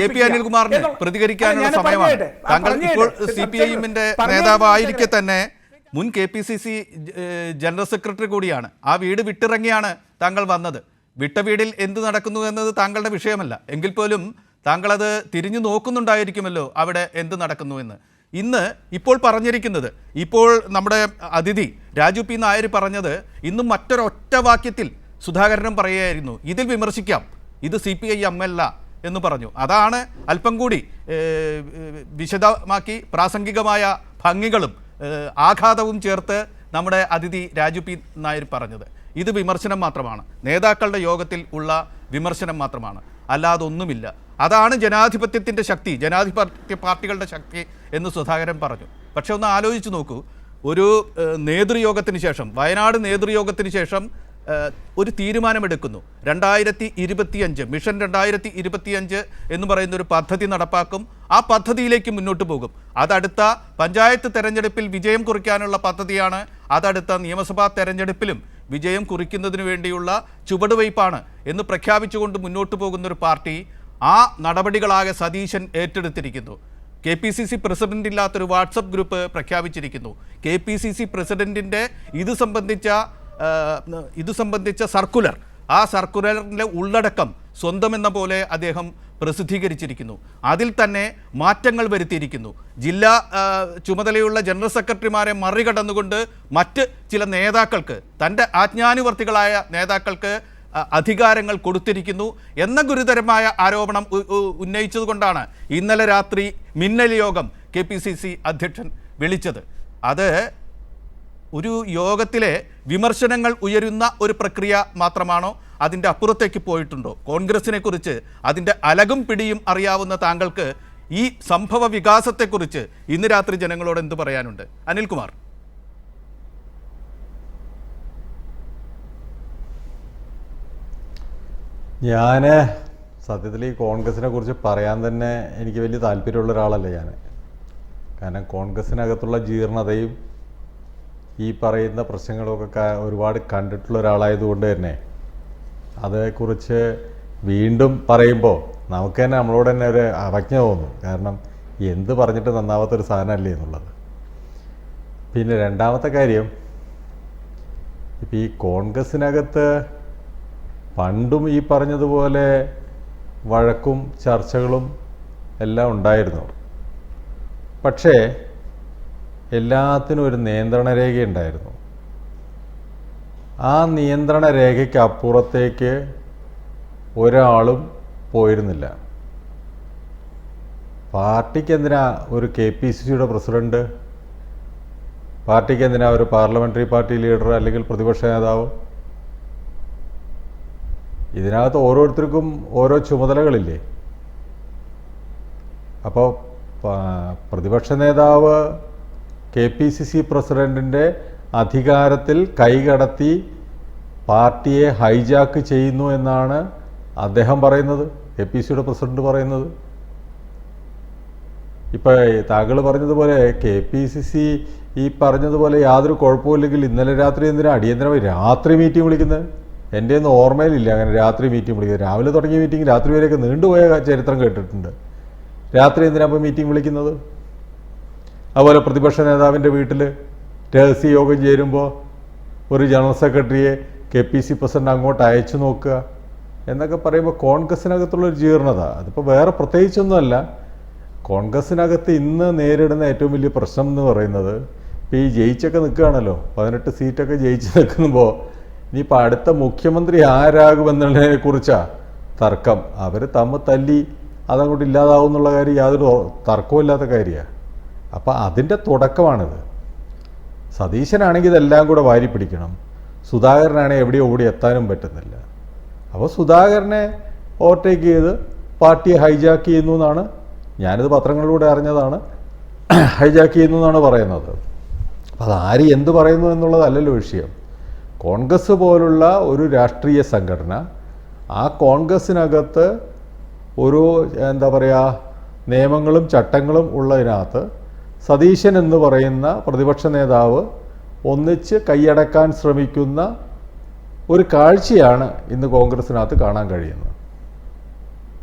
K P അനിൽകുമാറിന് പ്രതികരിക്കാനുള്ള സമയമാണ്. താങ്കൾ. ഇപ്പോൾ സി പി ഐഎമ്മിന്റെ നേതാവായിരിക്കെ തന്നെ മുൻ K P C C general secretary കൂടിയാണ്. ആ വീട് വിട്ടിറങ്ങിയാണ് താങ്കൾ വന്നത്. വിട്ട വീടിൽ എന്ത് നടക്കുന്നു എന്നത് താങ്കളുടെ വിഷയമല്ല. എങ്കിൽ പോലും താങ്കളത് തിരിഞ്ഞു നോക്കുന്നുണ്ടായിരിക്കുമല്ലോ അവിടെ എന്ത് നടക്കുന്നു എന്ന്. ഇന്ന് ഇപ്പോൾ പറഞ്ഞിരിക്കുന്നത് ഇപ്പോൾ നമ്മുടെ അതിഥി രാജു പി നായർ പറഞ്ഞത് ഇന്നും മറ്റൊരൊറ്റ വാക്യത്തിൽ സുധാകരനും പറയുകയായിരുന്നു. ഇതിൽ വിമർശിക്കാം. ഇത് സി പി ഐ എം അല്ല എന്ന് പറഞ്ഞു. അതാണ് അല്പം കൂടി വിശദമാക്കി പ്രാസംഗികമായ ഭംഗികളും ആഘാതവും ചേർത്ത് നമ്മുടെ അതിഥി രാജു പി നായർ പറഞ്ഞത്. ഇത് വിമർശനം മാത്രമാണ്. നേതാക്കളുടെ യോഗത്തിൽ ഉള്ള വിമർശനം മാത്രമാണ്. അല്ലാതെ ഒന്നുമില്ല. അതാണ് ജനാധിപത്യത്തിന്റെ ശക്തി ജനാധിപത്യ പാർട്ടികളുടെ ശക്തി എന്ന് സുധാകരൻ പറഞ്ഞു. പക്ഷെ ഒന്ന് ആലോചിച്ച് നോക്കൂ. ഒരു നേതൃയോഗത്തിന് ശേഷം വയനാട് നേതൃയോഗത്തിന് ശേഷം ഒരു തീരുമാനമെടുക്കുന്നു. രണ്ടായിരത്തി ഇരുപത്തിയഞ്ച് മിഷൻ രണ്ടായിരത്തി ഇരുപത്തിയഞ്ച് എന്ന് പറയുന്ന ഒരു പദ്ധതി നടപ്പാക്കും. ആ പദ്ധതിയിലേക്ക് മുന്നോട്ട് പോകും. അതടുത്ത പഞ്ചായത്ത് തെരഞ്ഞെടുപ്പിൽ വിജയം കുറിക്കാനുള്ള പദ്ധതിയാണ്. അതടുത്ത നിയമസഭാ തെരഞ്ഞെടുപ്പിലും വിജയം കുറിക്കുന്നതിന് വേണ്ടിയുള്ള ചുവടുവയ്പ്പാണ് എന്ന് പ്രഖ്യാപിച്ചുകൊണ്ട് മുന്നോട്ട് പോകുന്ന ഒരു പാർട്ടി ആ നടപടികളാകെ Satheesan ഏറ്റെടുത്തിരിക്കുന്നു. K P C C president ഇല്ലാത്തൊരു വാട്സപ്പ് ഗ്രൂപ്പ് പ്രഖ്യാപിച്ചിരിക്കുന്നു. കെ പി സി സി പ്രസിഡന്റിന്റെ ഇത് സംബന്ധിച്ച ഇത് സംബന്ധിച്ച സർക്കുലർ. ആ സർക്കുലറിന്റെ ഉള്ളടക്കം സ്വന്തം എന്ന പോലെ അദ്ദേഹം പ്രസിദ്ധീകരിച്ചിരിക്കുന്നു. അതിൽ തന്നെ മാറ്റങ്ങൾ വരുത്തിയിരിക്കുന്നു. ജില്ലാ ചുമതലയുള്ള ജനറൽ സെക്രട്ടറിമാരെ മറികടന്നുകൊണ്ട് മറ്റ് ചില നേതാക്കൾക്ക് തന്റെ ആജ്ഞാനുവർത്തികളായ നേതാക്കൾക്ക് അധികാരങ്ങൾ കൊടുത്തിരിക്കുന്നു എന്ന ഗുരുതരമായ ആരോപണം ഉന്നയിച്ചതുകൊണ്ടാണ് ഇന്നലെ രാത്രി മിന്നൽ യോഗം കെ പി സി സി അധ്യക്ഷൻ വിളിച്ചത്. അത് ഒരു യോഗത്തിലെ വിമർശനങ്ങൾ ഉയരുന്ന ഒരു പ്രക്രിയ മാത്രമാണോ അതിന്റെ അപ്പുറത്തേക്ക് പോയിട്ടുണ്ടോ? കോൺഗ്രസിനെ കുറിച്ച് അതിന്റെ അലകും പിടിയും അറിയാവുന്ന താങ്കൾക്ക് ഈ സംഭവ വികാസത്തെക്കുറിച്ച് ഇന്ന് രാത്രി ജനങ്ങളോട് എന്ത് പറയാനുണ്ട്? അനിൽകുമാർ. ഞാൻ സത്യത്തിൽ ഈ കോൺഗ്രസിനെ കുറിച്ച് പറയാൻ തന്നെ എനിക്ക് വലിയ താല്പര്യമുള്ള ഒരാളല്ല ഞാൻ കാരണം കോൺഗ്രസിനകത്തുള്ള ജീർണതയും ഈ പറയുന്ന പ്രശ്നങ്ങളൊക്കെ ഒരുപാട് കണ്ടിട്ടുള്ള ഒരാളായതുകൊണ്ട് തന്നെ അതേക്കുറിച്ച് വീണ്ടും പറയുമ്പോൾ നമുക്ക് തന്നെ നമ്മളോട് തന്നെ ഒരു അവജ്ഞ തോന്നും. കാരണം എന്ത് പറഞ്ഞിട്ട് നന്നാവാത്തൊരു സാധനമല്ലേ എന്നുള്ളത്. പിന്നെ രണ്ടാമത്തെ കാര്യം ഇപ്പം ഈ കോൺഗ്രസിനകത്ത് പണ്ടും ഈ പറഞ്ഞതുപോലെ വഴക്കും ചർച്ചകളും എല്ലാം ഉണ്ടായിരുന്നു. പക്ഷേ എല്ലാത്തിനും ഒരു നിയന്ത്രണ രേഖ ഉണ്ടായിരുന്നു. ആ നിയന്ത്രണ രേഖയ്ക്ക് അപ്പുറത്തേക്ക് ഒരാളും പോയിരുന്നില്ല. പാർട്ടിക്ക് എന്തിനാ ഒരു കെ പി സി സിയുടെ പ്രസിഡന്റ്? പാർട്ടിക്ക് എന്തിനാ ഒരു പാർലമെന്ററി പാർട്ടി ലീഡർ അല്ലെങ്കിൽ പ്രതിപക്ഷ നേതാവ്? ഇതിനകത്ത് ഓരോരുത്തർക്കും ഓരോ ചുമതലകളില്ലേ? അപ്പോൾ പ്രതിപക്ഷ നേതാവ് കെ പി സി സി പ്രസിഡന്റിന്റെ അധികാരത്തിൽ കൈകടത്തി പാർട്ടിയെ ഹൈജാക്ക് ചെയ്യുന്നു എന്നാണ് അദ്ദേഹം പറയുന്നത് കെ പി സിയുടെ പ്രസിഡന്റ് പറയുന്നത്. ഇപ്പോൾ താങ്കൾ പറഞ്ഞതുപോലെ കെ പി സി സി ഈ പറഞ്ഞതുപോലെ യാതൊരു കുഴപ്പമില്ലെങ്കിൽ ഇന്നലെ രാത്രി എന്തിനാ അടിയന്തരമായി രാത്രി മീറ്റിംഗ് വിളിക്കുന്നത്? എന്റെ ഒന്നും ഓർമ്മയിലില്ല അങ്ങനെ രാത്രി മീറ്റിംഗ് വിളിക്കുന്നത്. രാവിലെ തുടങ്ങിയ മീറ്റിംഗ് രാത്രി വരെയൊക്കെ നീണ്ടുപോയ ചരിത്രം കേട്ടിട്ടുണ്ട്. രാത്രി എന്തിനാ ഇപ്പോൾ മീറ്റിംഗ് വിളിക്കുന്നത്? അതുപോലെ പ്രതിപക്ഷ നേതാവിന്റെ വീട്ടിൽ രഹസ്യ യോഗം ചേരുമ്പോൾ ഒരു ജനറൽ സെക്രട്ടറിയെ കെ പി സി പ്രസിഡന്റ് അങ്ങോട്ട് അയച്ചു നോക്കുക എന്നൊക്കെ പറയുമ്പോൾ കോൺഗ്രസിനകത്തുള്ളൊരു ജീർണത. അതിപ്പോൾ വേറെ പ്രത്യേകിച്ചൊന്നുമല്ല. കോൺഗ്രസിനകത്ത് ഇന്ന് നേരിടുന്ന ഏറ്റവും വലിയ പ്രശ്നം എന്ന് പറയുന്നത് ഇപ്പോൾ ഈ ജയിച്ചൊക്കെ നിൽക്കുകയാണല്ലോ. പതിനെട്ട് സീറ്റൊക്കെ ജയിച്ച് നിൽക്കുമ്പോൾ ഇനിയിപ്പോൾ അടുത്ത മുഖ്യമന്ത്രി ആരാകുമെന്നുള്ളതിനെ കുറിച്ചാണ് തർക്കം. അവർ തമ്മിൽ തല്ലി അതങ്ങോട്ട് ഇല്ലാതാവും എന്നുള്ള കാര്യം യാതൊരു തർക്കമില്ലാത്ത കാര്യമാണ്. അപ്പോൾ അതിന്റെ തുടക്കമാണിത്. സതീശനാണെങ്കിൽ ഇതെല്ലാം കൂടെ വാരി പിടിക്കണം. സുധാകരനാണെങ്കിൽ എവിടെയോ ഓടി എത്താനും പറ്റുന്നില്ല. അപ്പോൾ സുധാകരനെ ഓവർടേക്ക് ചെയ്ത് പാർട്ടിയെ ഹൈജാക്ക് ചെയ്യുന്നു എന്നാണ് ഞാനിത് പത്രങ്ങളിലൂടെ അറിഞ്ഞതാണ്. ഹൈജാക്ക് ചെയ്യുന്നു എന്നാണ് പറയുന്നത്. അപ്പോൾ അതാര് എന്ത് പറയുന്നു എന്നുള്ളതല്ലല്ലോ വിഷയം. കോൺഗ്രസ് പോലുള്ള ഒരു രാഷ്ട്രീയ സംഘടന ആ കോൺഗ്രസ്സിനകത്ത് ഒരു എന്താ പറയുക നിയമങ്ങളും ചട്ടങ്ങളും ഉള്ളതിനകത്ത് സതീശൻ എന്ന് പറയുന്ന പ്രതിപക്ഷ നേതാവ് ഒന്നിച്ച് കൈയടക്കാൻ ശ്രമിക്കുന്ന ഒരു കാഴ്ചയാണ് ഇന്ന് കോൺഗ്രസിനകത്ത് കാണാൻ കഴിയുന്നത്.